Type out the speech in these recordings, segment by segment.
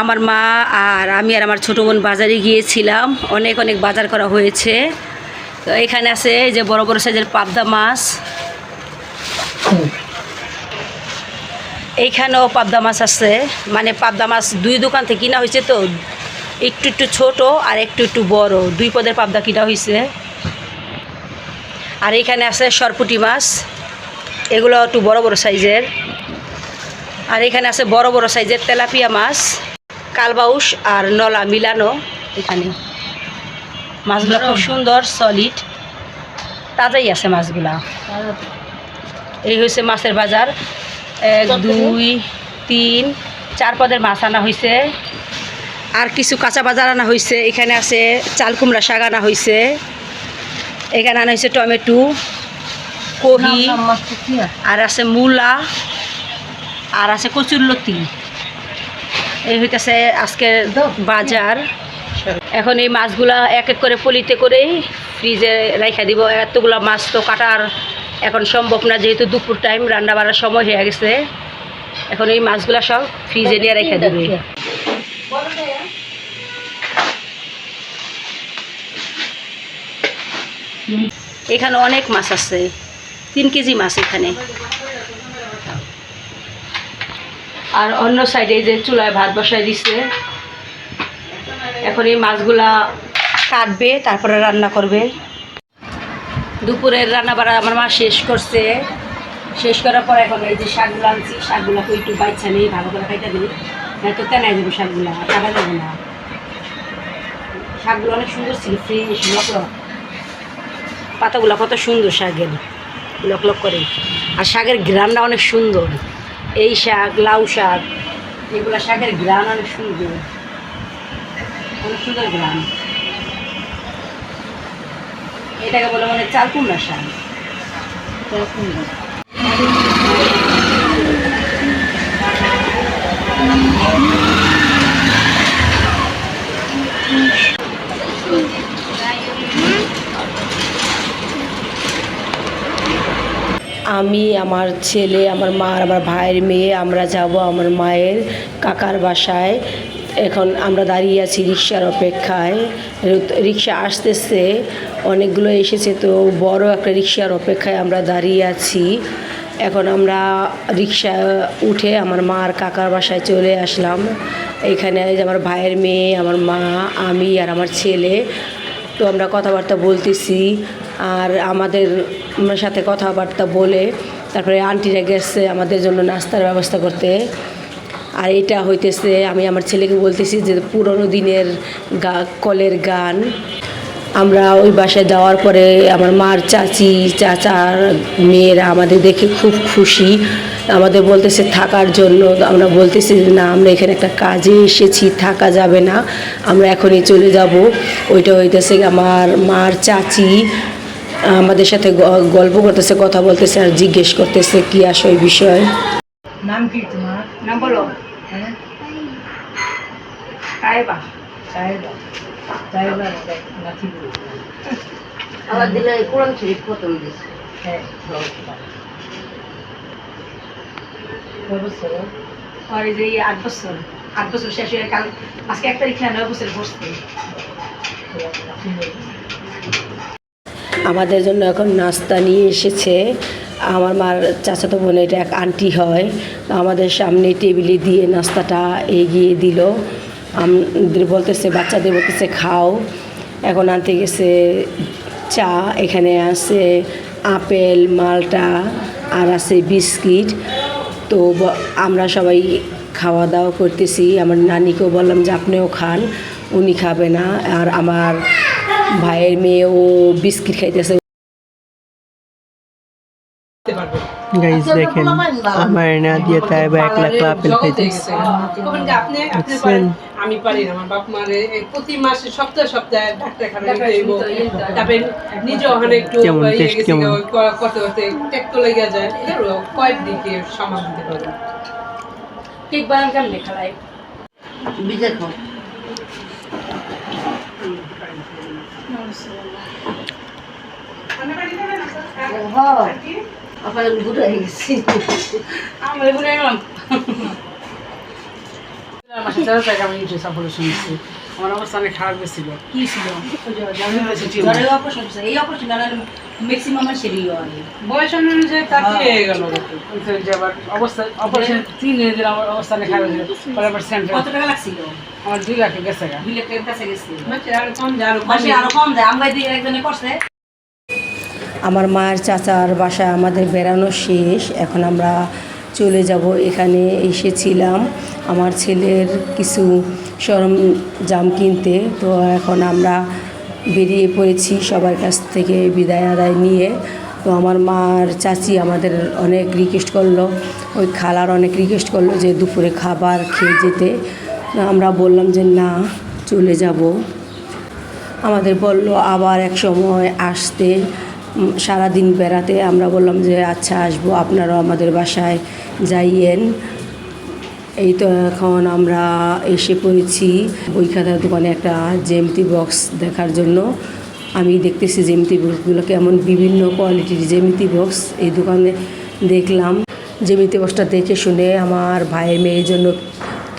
আমার মা আর আমি আর আমার ছোটো বোন বাজারে গিয়েছিলাম। অনেক অনেক বাজার করা হয়েছে। তো এখানে আছে যে বড় বড় সাইজের পাবদা মাছ। এইখানেও পাবদা মাছ আছে। মানে পাবদা মাছ দুই দোকান থেকে কিনা হয়েছে তো। একটু একটু ছোট আর একটু একটু বড়। দুই পদের পাবদা কিনা হয়েছে। আর এইখানে আছে সরপুটি মাছ। এগুলো একটু বড় বড় সাইজের। আর এখানে আছে বড় বড় সাইজের তেলাপিয়া মাছ। কালবাউস আর নলা মিলানো এখানে। মাছগুলো খুব সুন্দর সলিড তাজাই আছে মাছগুলা। এই হয়েছে মাছের বাজার। এক দুই তিন চার পদের মাছ আনা হয়েছে আর কিছু কাঁচা বাজার আনা হয়েছে এখানে আছে চাল কুমড়া শাক আনা হয়েছে এখানে আনা হয়েছে টমেটো কহি আর আছে মূলা আর আছে কচুরলতি। এই হইতেছে আজকের বাজার। এখন এই মাছগুলা এক এক করে পলিতে করেই ফ্রিজে রাখা দিব। এতগুলা মাছ তো কাটার এখন সম্ভব না, যেহেতু দুপুর টাইম রান্না বাড়ার সময় হয়ে গেছে। এখন এই মাছগুলা সব ফ্রিজে নিয়ে রেখে দেবে। এখানে অনেক মাছ আছে, তিন কেজি মাছ এখানে। আর অন্য সাইডে যে চুলায় ভাত বসায় দিছে। এখন এই মাছগুলা কাটবে, তারপরে রান্না করবে। দুপুরের রান্না বাড়া আমার মা শেষ করছে। শেষ করার পর এখন এই যে শাকগুলো আনছি শাকগুলোকে একটু বাচ্চা নেই, ভালো করে খাইতে দিই। নয়তো তেনাই যাব শাকগুলা কাটা যাবে না। শাকগুলো অনেক সুন্দর ছিল ফ্রেশ লক লক পাতাগুলো কত সুন্দর শাকের লক লক করে। আর শাকের গ্রানটা অনেক সুন্দর। এই শাক, লাউ শাক, এগুলো শাকের গ্রাম অনেক সুন্দর। অনেক সুন্দর গ্রাম এটাকে বলে মানে চাল শাক শাক। Thank কুমড়া আমি, আমার ছেলে, আমার মা, আর আমার ভাইয়ের মেয়ে আমরা যাব আমার মায়ের কাকার বাসায়। এখন আমরা দাঁড়িয়ে আছি রিক্সার অপেক্ষায়। রিক্সা আসতেছে, অনেকগুলো এসেছে, তো বড় একটা রিক্সার অপেক্ষায় আমরা দাঁড়িয়ে আছি। এখন আমরা রিক্সা উঠে আমার মা আর কাকার বাসায় চলে আসলাম। এখানে আমার ভাইয়ের মেয়ে, আমার মা, আমি আর আমার ছেলে। তো আমরা কথাবার্তা বলতেছি। আর আমাদের সাথে কথাবার্তা বলে তারপরে আন্টিরা গেছে আমাদের জন্য নাস্তার ব্যবস্থা করতে। আর এটা হইতেছে, আমি আমার ছেলেকে বলতেছি যে পুরনো দিনের গা, কলের গান। আমরা ওই বাসায় যাওয়ার পরে আমার মার চাচি, চাচার মেয়েরা আমাদের দেখে খুব খুশি। আমাদের বলতেছে থাকার জন্য, আমরা বলতেছি না, আমরা এখানে একটা কাজে এসেছি, থাকা যাবে না, আমরা এখনই চলে যাব। ওইটা হইতেছে আমার মার চাচি আমাদের সাথে গল্প করতেছে কথা বলতেছে আর জিজ্ঞেস করতেছে কি আসল বিষয়। নাম কি তোমার? নাম বলো। হ্যাঁ? আইবা সাহেবা সাহেবা নাকি আবার দিলে কোরআন শরীফ প্রথম দিছে। হ্যাঁ। বছর? আর এই যে আট বছর। আট বছর শেষ হয়ে কাল আজকে এক তারিখে নয় বছর বসতে আমাদের জন্য এখন নাস্তা নিয়ে এসেছে। আমার মার চাচাতো বোন এটা এক আন্টি হয়। আমাদের সামনে টেবিলে দিয়ে নাস্তাটা এগিয়ে দিল। আমাদের বলতেছে, বাচ্চাদের বলতেছে, খাও। এখন আনতে গেছে চা, এখানে আছে আপেল, মালটা আর আছে বিস্কিট। তো আমরা সবাই খাওয়া দাওয়া করতেছি। আমার নানিকেও বললাম যে, আপনিও খান। উনি খাবে না। আর আমার ভাইয়ের মেয়েও বিস্কিট খাইতেছে। গাইজ দেখেন আমার না দিয়ে তাই বা এক লাখ আপেল খাইতেছে দেখছেন আমি পারি না আমার বাপ মারে প্রতি মাসে সপ্তাহে সপ্তাহে তারপরে নিজে ওখানে একটু ইয়ে করতে করতে টেক তো লেগে যায়। সামাল দিতে পারব কেক বানান কেমন আপনার বুড়ো হয়ে গেছি আমার বুড়ো হয়ে গেলাম তেরো তারিখে আমি অপারেশন হচ্ছে আমার অবস্থা অনেক খারাপ গেছিল কি ছিল? জ্বরের অপারেশন এই অপারেশন ম্যাক্সিমাম হয় বয়স অনুযায়ী তাকে হয়ে। গেল ওই তো যে আবার অবস্থা অপারেশন তিন দিন আমার অবস্থা অনেক খারাপ হয়েছিল। পরে আবার সেন্টার কত টাকা লাগছিল? আমার দুই লাখের গেছে। দুই লাখ গেছে। আরও কম যায় আরও কম আরও কম দেয় আমরা দিয়ে একজনে করছে। আমার মায়ের চাচার বাসায় আমাদের বেড়ানো শেষ। এখন আমরা চলে যাব, এখানে এসেছিলাম। আমার ছেলের কিছু সরঞ্জাম কিনতে, তো এখন আমরা বেরিয়ে পড়েছি সবার কাছ থেকে বিদায় আদায় নিয়ে। তো আমার মার চাচি আমাদের অনেক রিকোয়েস্ট করল, ওই খালার অনেক রিকোয়েস্ট করল যে দুপুরে খাবার খেয়ে যেতে। আমরা বললাম যে না, চলে যাব। আমাদের বলল আবার এক সময় আসতে। সারাদিন বেড়াতে আমরা বললাম যে আচ্ছা আসব। আপনারাও আমাদের বাসায় যাইয়েন। এই তো এখন আমরা এসে পড়েছি বই খাতার দোকানে একটা জেমতি বক্স দেখার জন্য। আমি দেখতেছি জেমতি বক্সগুলো কেমন বিভিন্ন কোয়ালিটির জেমতি বক্স এই দোকানে দেখলাম। জেমিতি বক্সটা দেখে শুনে আমার ভাইয়ের মেয়ের জন্য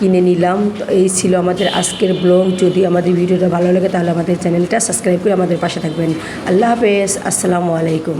কিনে নিলাম। তো এই ছিল আমাদের আজকের ব্লগ। যদি আমাদের ভিডিওটা ভালো লাগে তাহলে আমাদের চ্যানেলটা সাবস্ক্রাইব করে আমাদের পাশে থাকবেন। আল্লাহ হাফেজ। আসসালামু আলাইকুম।